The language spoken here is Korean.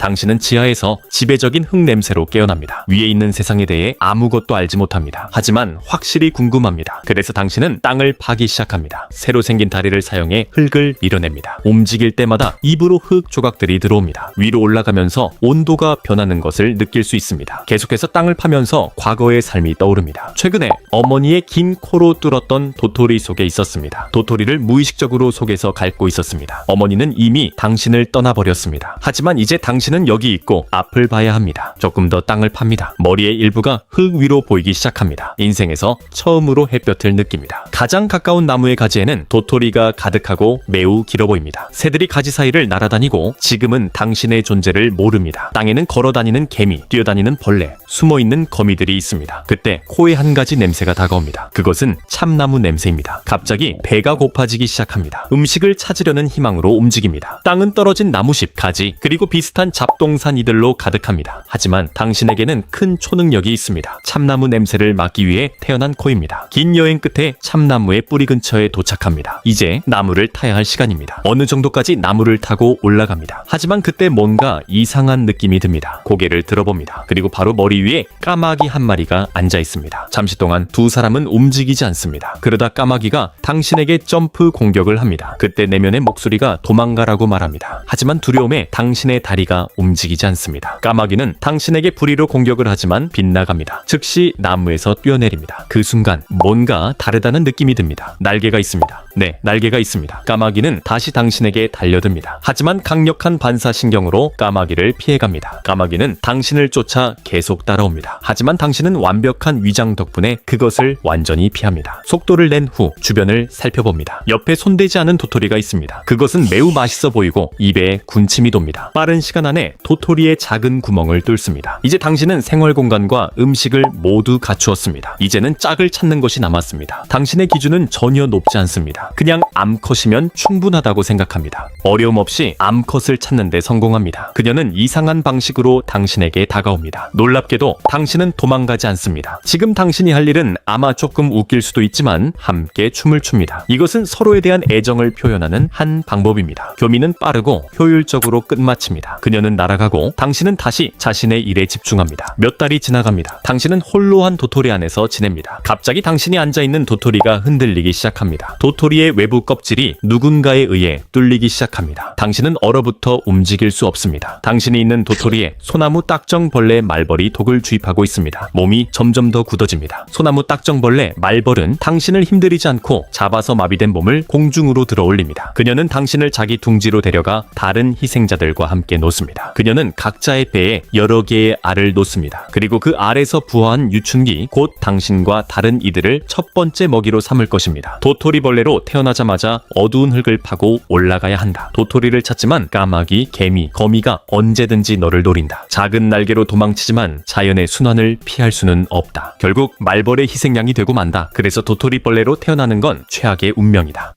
당신은 지하에서 지배적인 흙 냄새로 깨어납니다. 위에 있는 세상에 대해 아무것도 알지 못합니다. 하지만 확실히 궁금합니다. 그래서 당신은 땅을 파기 시작합니다. 새로 생긴 다리를 사용해 흙을 밀어냅니다. 움직일 때마다 입으로 흙 조각들이 들어옵니다. 위로 올라가면서 온도가 변하는 것을 느낄 수 있습니다. 계속해서 땅을 파면서 과거의 삶이 떠오릅니다. 최근에 어머니의 긴 코로 뚫었던 도토리 속에 있었습니다. 도토리를 무의식적으로 속에서 갉고 있었습니다. 어머니는 이미 당신을 떠나버렸습니다. 하지만 이제 당신 은 여기 있고 앞을 봐야 합니다. 조금 더 땅을 팝니다. 머리의 일부가 흙 위로 보이기 시작합니다. 인생에서 처음으로 햇볕을 느낍니다. 가장 가까운 나무의 가지에는 도토리가 가득하고 매우 길어 보입니다. 새들이 가지 사이를 날아다니고 지금은 당신의 존재를 모릅니다. 땅에는 걸어다니는 개미, 뛰어다니는 벌레, 숨어있는 거미들이 있습니다. 그때 코에 한 가지 냄새가 다가옵니다. 그것은 참나무 냄새입니다. 갑자기 배가 고파지기 시작합니다. 음식을 찾으려는 희망으로 움직입니다. 땅은 떨어진 나무십, 가지, 그리고 비슷한 잡동산 이들로 가득합니다. 하지만 당신에게는 큰 초능력이 있습니다. 참나무 냄새를 막기 위해 태어난 코입니다. 긴 여행 끝에 참나무의 뿌리 근처에 도착합니다. 이제 나무를 타야 할 시간입니다. 어느 정도까지 나무를 타고 올라갑니다. 하지만 그때 뭔가 이상한 느낌이 듭니다. 고개를 들어봅니다. 그리고 바로 머리 위에 까마귀 한 마리가 앉아 있습니다. 잠시 동안 두 사람은 움직이지 않습니다. 그러다 까마귀가 당신에게 점프 공격을 합니다. 그때 내면의 목소리가 도망가라고 말합니다. 하지만 두려움에 당신의 다리가 움직이지 않습니다. 까마귀는 당신에게 부리로 공격을 하지만 빗나갑니다. 즉시 나무에서 뛰어내립니다. 그 순간 뭔가 다르다는 느낌이 듭니다. 날개가 있습니다. 네, 날개가 있습니다. 까마귀는 다시 당신에게 달려듭니다. 하지만 강력한 반사신경으로 까마귀를 피해갑니다. 까마귀는 당신을 쫓아 계속 따라옵니다. 하지만 당신은 완벽한 위장 덕분에 그것을 완전히 피합니다. 속도를 낸 후 주변을 살펴봅니다. 옆에 손대지 않은 도토리가 있습니다. 그것은 매우 맛있어 보이고 입에 군침이 돕니다. 빠른 시간 안에 도토리의 작은 구멍을 뚫습니다. 이제 당신은 생활 공간과 음식을 모두 갖추었습니다. 이제는 짝을 찾는 것이 남았습니다. 당신의 기준은 전혀 높지 않습니다. 그냥 암컷이면 충분하다고 생각합니다. 어려움 없이 암컷을 찾는데 성공합니다. 그녀는 이상한 방식으로 당신에게 다가옵니다. 놀랍게도 당신은 도망가지 않습니다. 지금 당신이 할 일은 아마 조금 웃길 수도 있지만 함께 춤을 춥니다. 이것은 서로에 대한 애정을 표현하는 한 방법입니다. 교미는 빠르고 효율적으로 끝마칩니다. 그녀는 날아가고 당신은 다시 자신의 일에 집중합니다. 몇 달이 지나갑니다. 당신은 홀로 한 도토리 안에서 지냅니다. 갑자기 당신이 앉아있는 도토리가 흔들리기 시작합니다. 도토리의 외부 껍질이 누군가에 의해 뚫리기 시작합니다. 당신은 얼어붙어 움직일 수 없습니다. 당신이 있는 도토리에 소나무 딱정벌레 말벌이 독을 주입하고 있습니다. 몸이 점점 더 굳어집니다. 소나무 딱정벌레 말벌은 당신을 힘들이지 않고 잡아서 마비된 몸을 공중으로 들어 올립니다. 그녀는 당신을 자기 둥지로 데려가 다른 희생자들과 함께 놓 습니다. 그녀는 각자의 배에 여러 개의 알을 놓습니다. 그리고 그 알에서 부화한 유충기 곧 당신과 다른 이들을 첫 번째 먹이로 삼을 것입니다. 도토리벌레로 태어나자마자 어두운 흙을 파고 올라가야 한다. 도토리를 찾지만 까마귀, 개미, 거미가 언제든지 너를 노린다. 작은 날개로 도망치지만 자연의 순환을 피할 수는 없다. 결국 말벌의 희생양이 되고 만다. 그래서 도토리벌레로 태어나는 건 최악의 운명이다.